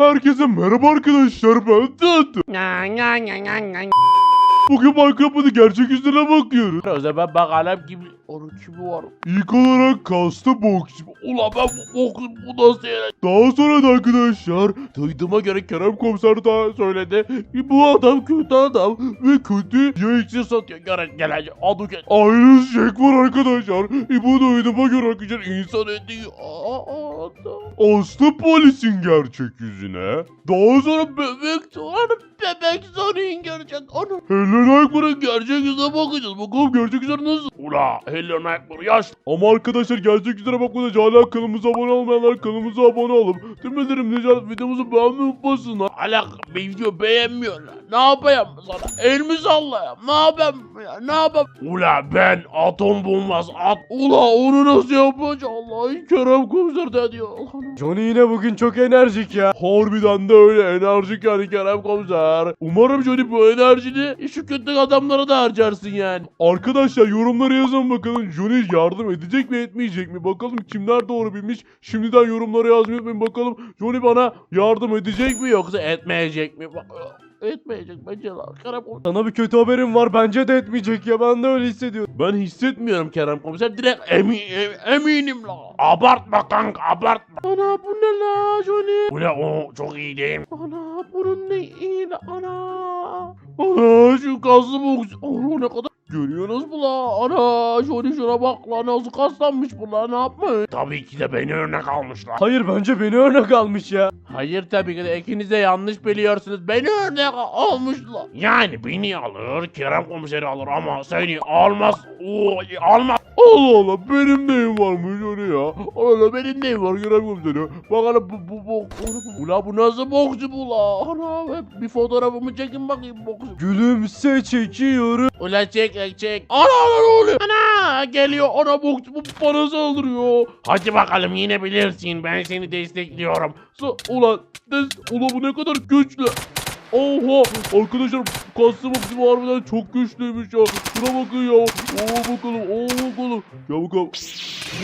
Herkese merhaba arkadaşlar ben Tat. Nga nga nga nga nga. Bugün Minecraft'ın gerçek yüzüne bakıyoruz. O zaman bakalım kim onun kimi var. İlk olarak kastı box. Ulan ben bu, bu, bu nasıl yani? Daha sonra da arkadaşlar Duyduğuma göre Kerem komiser daha söyledi. Bu adam kötü adam ve kötü ya iksir satıyor. Gel gelecek. Adı gel. Iron Jack var arkadaşlar. Bu duyduğuma göre arkadaşlar insan eti. Aslı polisin gerçek yüzüne. Daha sonra Bebek sonra bebek Sony'in gerçek. Onu. Helen Akbar'ın Gerçek yüzüne bakacağız. Bakalım gerçek yüzüne nasıl? Ula Helen Akbar yaş. Ama arkadaşlar gerçek yüzüne bakmadan hala kanalımıza abone olmayanlar kanalımıza abone olup tüm Necat videomuzu beğenmeyi unutmasınlar. Hala video beğenmiyorlar. Ne yapayım sana? El mi sallayayım? Ne yapayım ya? Ne yapayım? Ula ben atom bombası at. Ula onu nasıl yapacağım? Allah Kerem komiser de diyor. Johnny yine bugün çok enerjik ya. Harbiden de öyle enerjik yani Kerem komiser. Umarım Johnny bu enerjini şu kötü adamlara da harcarsın yani. Arkadaşlar yorumlara yazın bakalım Johnny yardım edecek mi etmeyecek mi? Bakalım kimler doğru bilmiş. Şimdiden yorumlara yazmayı unutmayın bakalım Johnny bana yardım edecek mi yoksa Etmeyecek mi? Bak, Etmeyecek bence lan. Kerem komiser. Sana bir kötü haberim var bence de etmeyecek ya ben de öyle hissediyorum. Ben hissetmiyorum Kerem komiser. Direkt emi, em- eminim la. Abartma kanka abartma. Ana bu ne la Johnny? Bu ne o çok iyi değil mi? Ana bunun ne iyi la ana. Ana şu kaslı boks. Ana ne kadar Görüyorsunuz mu la? Ana Johnny şuna bak la nasıl kaslanmış bu la ne yapmış? Tabii ki de beni örnek almışlar. Hayır bence beni örnek almış ya. Hayır tabii ki de ikiniz de yanlış biliyorsunuz. Beni örnek almışlar. Yani beni alır, Kerem komiseri alır ama seni almaz. Oo, almaz. Allah Allah benim neyim varmış öyle ya. Allah benim neyim var Kerem komiseri? Bakalım bu bu bu. Ula bu nasıl boksu bu la? Ana bir fotoğrafımı çekin bakayım boksu. Gülümse çekiyorum. Ula çek çek. Ana ana? Ana geliyor ana boksu bu bana saldırıyor. Hadi bakalım yine bilirsin ben seni destekliyorum. Sa ulan des ulan bu ne kadar güçlü. Oha arkadaşlar kaslı bakım harbiden çok güçlüymüş ya. Şuna bakın ya. Oo bakalım oo bakalım. Gel bakalım.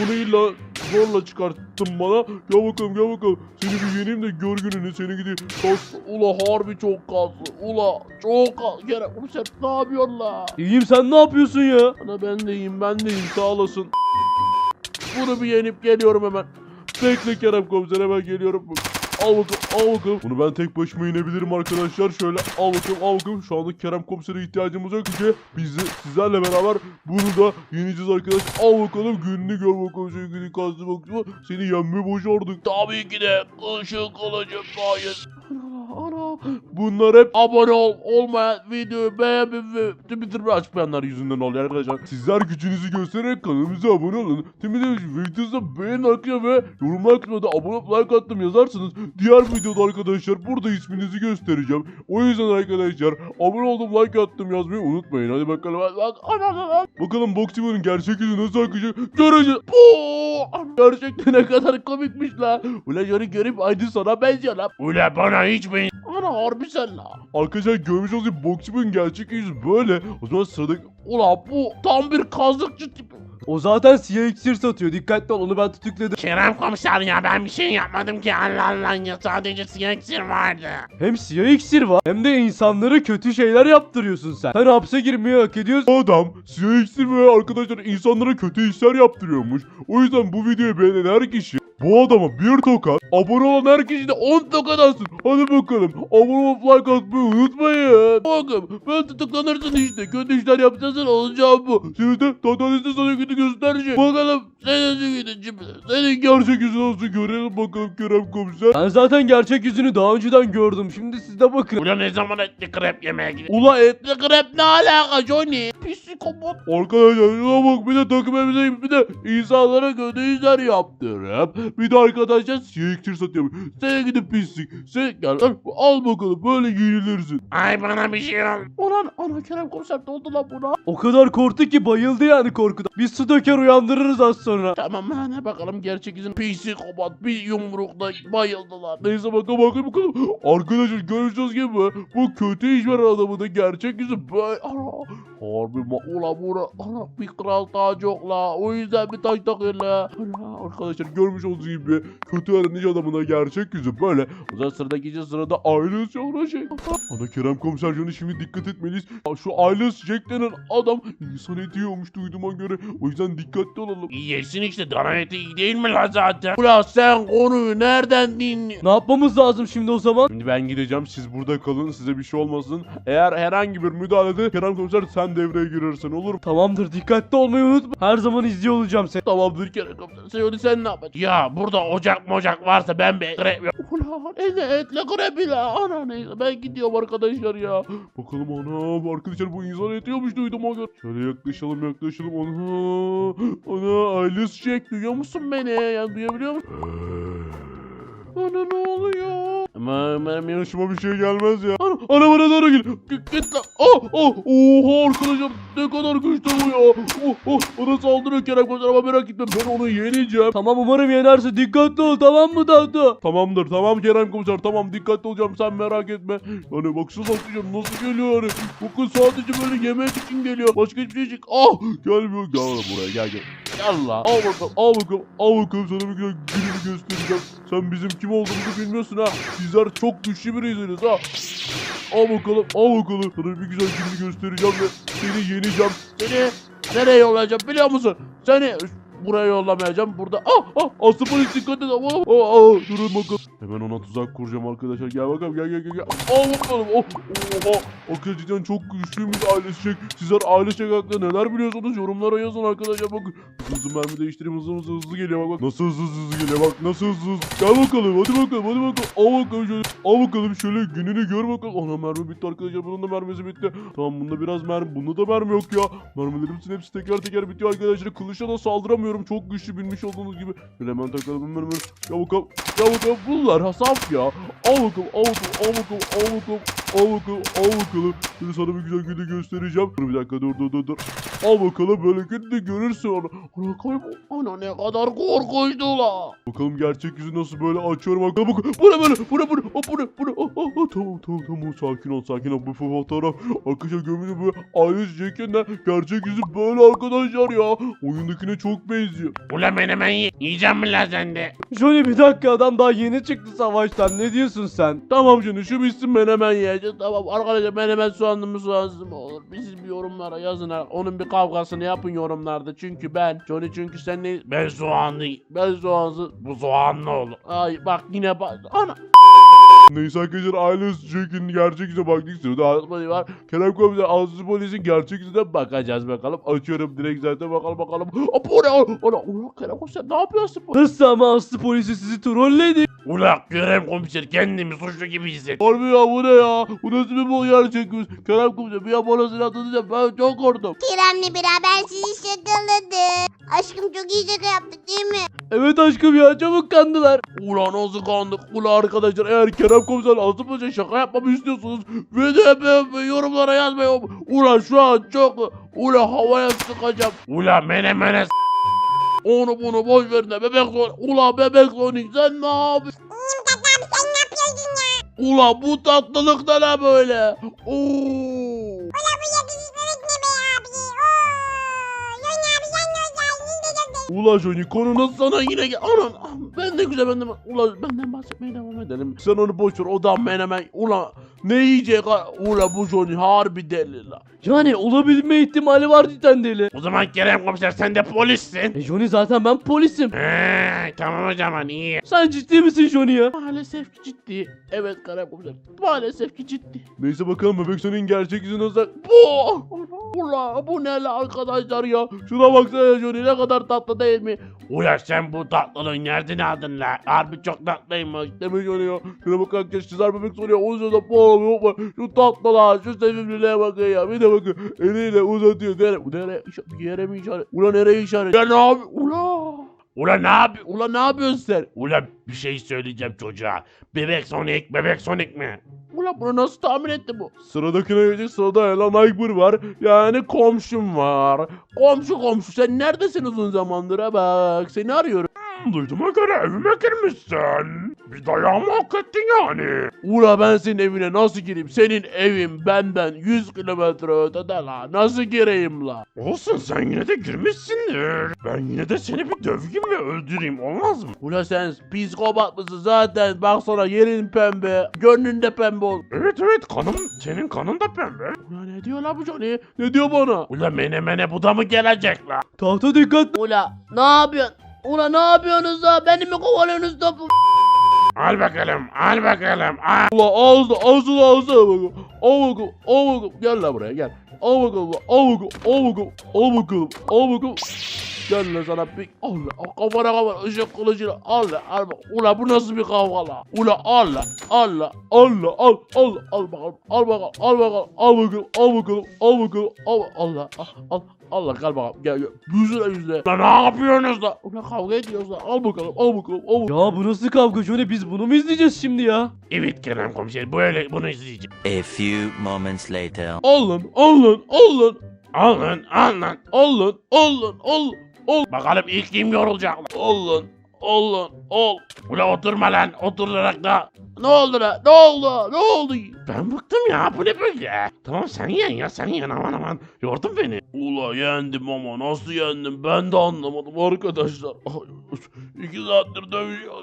Bunu illa zorla çıkarttın bana. Gel bakalım gel bakalım. Seni bir yeneyim de gör gününü seni gideyim. Kas. Ula harbi çok kaslı. Ula çok kaslı. Kerem komiser ne yapıyorsun la? İyiyim sen ne yapıyorsun ya? Ana ben de iyiyim ben de iyiyim sağ olasın. Bunu bir yenip geliyorum hemen. Bekle Kerem komiser hemen geliyorum. Al bakalım al bakalım. Bunu ben tek başıma inebilirim arkadaşlar. Şöyle al bakalım al bakalım. Şu anda Kerem komisere ihtiyacımız yok ki biz sizlerle beraber bunu da yeneceğiz arkadaşlar. Al bakalım gününü gör bakalım sevgili kazdı bakalım. Seni yenmeyi başardık. Tabii ki de ışık kılıcım sayesinde. Ana. Bunlar hep Abone ol, olmayan videoyu beğenmeyi ve Twitter'ı açmayanlar yüzünden oluyor arkadaşlar. Sizler gücünüzü göstererek kanalımıza abone olun. Tüm de videomuza beğen arkaya ve yorumlar kısmına da abone olup like attım yazarsınız. Diğer videoda arkadaşlar burada isminizi göstereceğim. O yüzden arkadaşlar abone oldum like attım yazmayı unutmayın. Hadi bakalım. Bakalım Boxyman'ın gerçek yüzü nasıl akacak göreceğiz. Oo, ana. Gerçekten ne kadar komikmiş la. Ulan yürü görüp aynı sana benziyor la. Ulan bana hiç ben. Ana harbi sen la. Arkadaşlar görmüş olduğunuz Boxyman'ın gerçek yüzü böyle. O zaman sıradaki Ulan bu tam bir kazıkçı tipi. O zaten siyah iksir satıyor. Dikkatli ol onu ben tutukladım. Kerem komiser ya ben bir şey yapmadım ki Allah Allah ya sadece siyah iksir vardı. Hem siyah iksir var hem de insanlara kötü şeyler yaptırıyorsun sen. Sen hapse girmeyi hak ediyorsun. Adam siyah iksir ve arkadaşlar insanlara kötü işler yaptırıyormuş. O yüzden bu videoyu beğenen her kişi bu adama bir tokat, abone olan her kişi de 10 tokat alsın. Hadi bakalım. Abone olup like atmayı unutmayın. Bakın ben tutuklanırsın işte kötü işler yapacaksan olacağım bu. Şimdi de tataniste sana kötü göstereceğim. Bakalım senin gideceğim. Senin Gerçek yüzü nasıl görelim bakalım Kerem komiser. Ben zaten gerçek yüzünü daha önceden gördüm. Şimdi siz de bakın. Ulan ne zaman etli krep yemeye gidiyor? Ula et Etli krep ne alaka Johnny? Psikopat. Arkadaşlar şuna bak bir de takım elbise bir de insanlara kötü işler yaptırıp bir de arkadaşlar siyah iksir satıyor. Sen gidip pislik. Sen gel al, al bakalım böyle giyinirsin. Ay bana bir şey oldu. Ulan ana Kerem komiser ne oldu lan buna? O kadar korktu ki bayıldı yani korkudan. Biz su döker uyandırırız az sonra. Tamam hani bakalım gerçek yüzün psikopat bir yumrukla bayıldılar. Neyse bakalım bakalım bakalım. Arkadaşlar görüşeceğiz gibi bu kötü iş veren adamın da gerçek yüzü böyle. Ana. Harbi ma Ula bura ana bir kral tacı yok la. O yüzden bir taş takıyor la. Ana, Arkadaşlar görmüş olduğunuz gibi kötü öğrenci adamına gerçek yüzü böyle. O zaman sıradaki sırada ailesi uğraşıyor. Ana Kerem komiser Johnny şimdi dikkat etmeliyiz. Şu ailesi Jack denen adam insan eti yiyormuş duyduğuma göre. O yüzden dikkatli olalım. Yesin işte dana eti iyi değil mi lan zaten? Ulan sen konuyu nereden dinliyorsun? Ne yapmamız lazım şimdi o zaman? Şimdi ben gideceğim siz burada kalın size bir şey olmasın. Eğer herhangi bir müdahalede Kerem komiser sen devreye girersen olur mu? Tamamdır dikkatli olmayı unutma. Her zaman izliyor olacağım seni. Tamamdır Kerem komiser. Sen onu sen ne yapacaksın? Ya burada ocak mocak varsa ben bir krep yap. Ulan ete etle krep ile. Ana neyse ben gidiyorum arkadaşlar ya. Bakalım ana arkadaşlar bu insan yiyormuş duydum o gün. Şöyle yaklaşalım yaklaşalım ana. Ana ailesi Jack Duyuyor musun beni? Ya duyabiliyor musun? Ana ne oluyor? Ama benim yanlış Başıma bir şey gelmez ya. Ana, ana bana doğru gel. Git, git lan. Oh, oh, oha arkadaşlar ne kadar güçlü bu ya. Oh, oh, ona saldırıyor Kerem Komiser ama merak etme ben onu yeneceğim. Tamam umarım yenerse dikkatli ol tamam mı Tahta? Tamamdır tamam Kerem komiser tamam dikkatli olacağım sen merak etme. Hani baksana bakacağım nasıl geliyor hani. Bakın sadece böyle yemek için geliyor. Başka hiçbir şey için. Ah gelmiyor. Gel buraya gel gel. La. Al bakalım al bakalım al bakalım sana bir gününü göstereceğim. Sen bizim kim olduğumuzu bilmiyorsun ha. Bizler çok güçlü biriysiniz ha. Al bakalım al bakalım. Sana bir güzel gününü göstereceğim ve seni yeneceğim. Seni nereye yollayacağım biliyor musun? Seni buraya yollamayacağım. Burada ah ah Aslı polis dikkat et. Aa, aa, durun bakalım. Hemen ona tuzak kuracağım arkadaşlar. Gel bakalım gel gel gel. gel. Al bakalım. Oh, oha. Arkadaşlar cidden çok güçlüymüş ailesi çek. Sizler aile çek hakkında neler biliyorsunuz yorumlara yazın arkadaşlar. Bakın hızlı mermi değiştireyim hızlı hızlı hızlı geliyor bak bak. Nasıl hızlı hızlı hızlı geliyor bak. Nasıl hızlı hızlı. Gel bakalım hadi bakalım hadi bakalım. Al bakalım şöyle. Al bakalım şöyle gününü gör bakalım. Ana mermi bitti arkadaşlar. Bunun da mermisi bitti. Tamam bunda biraz mermi. Bunda da mermi yok ya. Mermilerimizin hepsi teker teker bitiyor arkadaşlar. Kılıçla da saldıramıyorum. Çok güçlü bilmiş olduğunuz gibi. Şöyle hemen takalım. Ya bakalım. Ya bakalım bunlar hasaf ya. Al bakalım al bakalım al bakalım al bakalım. Al bakalım al bakalım. Şimdi sana bir güzel günü göstereceğim. Dur bir dakika dur dur dur dur. Al bakalım böyle gününü görürsün onu. Ana kaybol. ana ne kadar korkunçtu la. Bakalım gerçek yüzü nasıl böyle açıyorum bakalım. Bak, bu ne böyle? Bu ne bu ne? Bu ne? Bu ne? Tamam tamam tamam sakin ol sakin ol. Bu fotoğraf arkadaşlar gömülü bu aile Jack'inden gerçek yüzü böyle arkadaşlar ya. Oyundakine çok benziyor. Ulan menemen ye. Yiyeceğim mi lan sen de? Johnny bir dakika adam daha yeni çıktı savaştan ne diyorsun sen? Tamam Johnny şu bitsin ben hemen Yiyeceğiz tamam arkadaşlar menemen soğanlı mı soğansız mı olur? Siz bir yorumlara yazın. Onun bir kavgasını yapın yorumlarda. Çünkü ben Johnny çünkü sen ne? Ben soğanlı. Ben soğansız. Bu soğanlı olur. Ay bak yine bak. Ana. Neyse arkadaşlar aile Jack'in gerçek yüzüne baktık sırada Aslı var. Kerem komiser Aslı polisin gerçek yüzüne bakacağız bakalım. Açıyorum direkt zaten bakalım bakalım. Aa, bu ne? Ulan Kerem komiser ne yapıyorsun bu? Nasıl ama Aslı polisi sizi trolledi? Ulan Kerem komiser kendimi suçlu gibi hissettim. Harbi ya bu ne ya? Bu nasıl bir bu gerçek yüz? Kerem komiser bir an bana silah tutacak ben çok korktum. Kerem'le beraber sizi şakaladı. Aşkım çok iyi şaka yaptık değil mi? Evet aşkım ya çabuk kandılar. Ulan nasıl kandık? Ulan arkadaşlar eğer Kerem komiser Aslı polise şaka yapmamı istiyorsanız videomu yorumlara yazmayın. Ulan şu an çok ulan havaya sıkacağım. Ulan mene mene onu bunu boş verin de bebek Sonic. Ulan bebek Sonic sen ne yapıyorsun? İyiyim tatlım sen ne yapıyorsun ya? Ulan bu tatlılık da ne böyle? Oo. Ula Johnny konunun Sana yine gel. Anan ah, ben de güzel ben de ulan benden bahsetmeye devam edelim. Sen onu boş ver o da menemen. Ulan ne yiyecek ha? Ulan bu Johnny harbi deli la. Yani olabilme ihtimali var cidden deli. O zaman Kerem komiser sen de polissin. E Johnny zaten ben polisim. He, tamam o zaman iyi. Sen ciddi misin Johnny ya? Maalesef ki ciddi. Evet Kerem komiser. Maalesef ki ciddi. Neyse bakalım bebek Sony'in gerçek yüzü nasıl? Bu. Ulan bu ne la arkadaşlar ya. Şuna baksana Johnny ne kadar tatlı değil mi? Ulan sen bu tatlılığı nereden aldın la? Harbi çok tatlıymış. Demek Johnny ya. Şuna bak arkadaş çizer bebek Sony ya. O sırada bağlamıyor yok mu? Şu tatlılığa şu sevimliliğe bakın ya. Bir de bakın eliyle uzatıyor. Nere? İşaret- Bir yere mi işaret? Ulan nereye işaret? Ya ne yap? Ulan. Ulan ne yap? Ulan ne yapıyorsun sen? Ulan bir şey söyleyeceğim çocuğa. Bebek Sonic, bebek Sonic mi? Ulan bunu nasıl tahmin etti bu? Sıradakine gelecek sırada Ela Nightmare var. Yani komşum var. Komşu komşu sen neredesin uzun zamandır ha bak seni arıyorum. Duyduğuma göre evime girmişsin. Bir dayağımı hak ettin yani. Ula ben senin evine nasıl gireyim? Senin evin benden 100 kilometre ötede la. Nasıl gireyim la? Olsun sen yine de girmişsindir. Ben yine de seni bir döveyim ve öldüreyim olmaz mı? Ula sen psikopat mısın zaten? Baksana yerin pembe. Gönlün de pembe ol. Evet evet kanım senin kanın da pembe. Ula ne diyor la bu Johnny? Ne diyor bana? Ula mene mene bu da mı gelecek la? Tahta dikkat. Ula ne yapıyorsun? Ula ne yapıyorsunuz da? Beni mi kovalıyorsunuz da? Al bakalım al bakalım al. Ula ağzı ağzı ağzı bakalım. Al bakalım al bakalım. Gel lan buraya gel. Al bakalım al bakalım al bakalım al bakalım al bakalım. Gel lan sana bir al lan kafana kafana ışık kılıcıyla al lan al bak. Ula bu nasıl bir kavga la? Ula al lan al lan Al la al al al bakalım al bakalım al bakalım al bakalım al bakalım al bakalım al al lan al al al lan gel bakalım gel gel yüzüne yüzüne. Lan ne yapıyorsunuz da? Ula kavga ediyoruz lan al bakalım al bakalım al bakalım. Ya bu nasıl kavga Johnny biz bunu mu izleyeceğiz şimdi ya? Evet Kerem komiser böyle bunu izleyeceğim. A few moments later. Al lan al lan al lan Al lan al lan al lan al lan al al bakalım ilk kim yorulacak lan. al lan lan al. Ula oturma lan oturarak da. Ne oldu la? Ne oldu? Ne oldu? Ben bıktım ya bu ne böyle? Tamam sen yen ya sen yen aman aman. Yordun beni. Ula yendim ama nasıl yendim ben de anlamadım arkadaşlar. Ay, İki saattir dövüyor.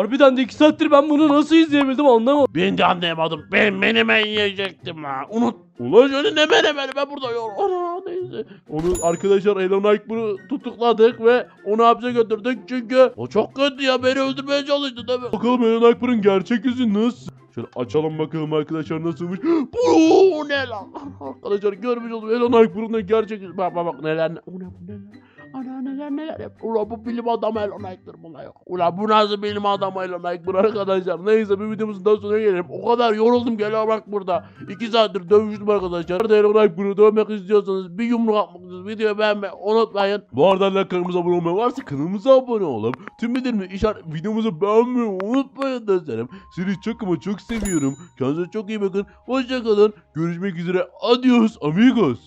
Harbiden de iki saattir ben bunu nasıl izleyebildim anlamadım. Ben de anlayamadım. Ben menemen yiyecektim la. Unut. Ulan şöyle ne menemeni ben burada yor. Ana neyse. Onu arkadaşlar Elon Aykbur'u tutukladık ve onu hapse götürdük çünkü O çok kötü ya beni öldürmeye çalıştı değil mi? bakalım Elon Aykbur'un gerçek yüzü nasıl? Şöyle açalım bakalım arkadaşlar nasılmış. Bu ne lan? Arkadaşlar görmüş oldum Elon Aykbur'un da gerçek yüzü. Bak bak bak neler ne. O ne bu neler. Ana neler neler yap. Ulan bu bilim adamı Elon Aykır buna yok. Ulan bu nasıl bilim adamı Elon Aykır arkadaşlar. Neyse bir videomuzun daha sonuna gelelim. O kadar yoruldum gel bak burada. İki saattir dövüştüm arkadaşlar. Nerede Elon Aykır'ı dövmek istiyorsanız bir yumruk atmak istiyorsanız videoyu beğenmeyi unutmayın. Bu arada hala kanalımıza abone olmayan varsa kanalımıza abone olup tüm bildirimleri işaret videomuzu beğenmeyi unutmayın dostlarım. Sizi çok ama çok seviyorum. Kendinize çok iyi bakın. Hoşçakalın. Görüşmek üzere. Adios amigos.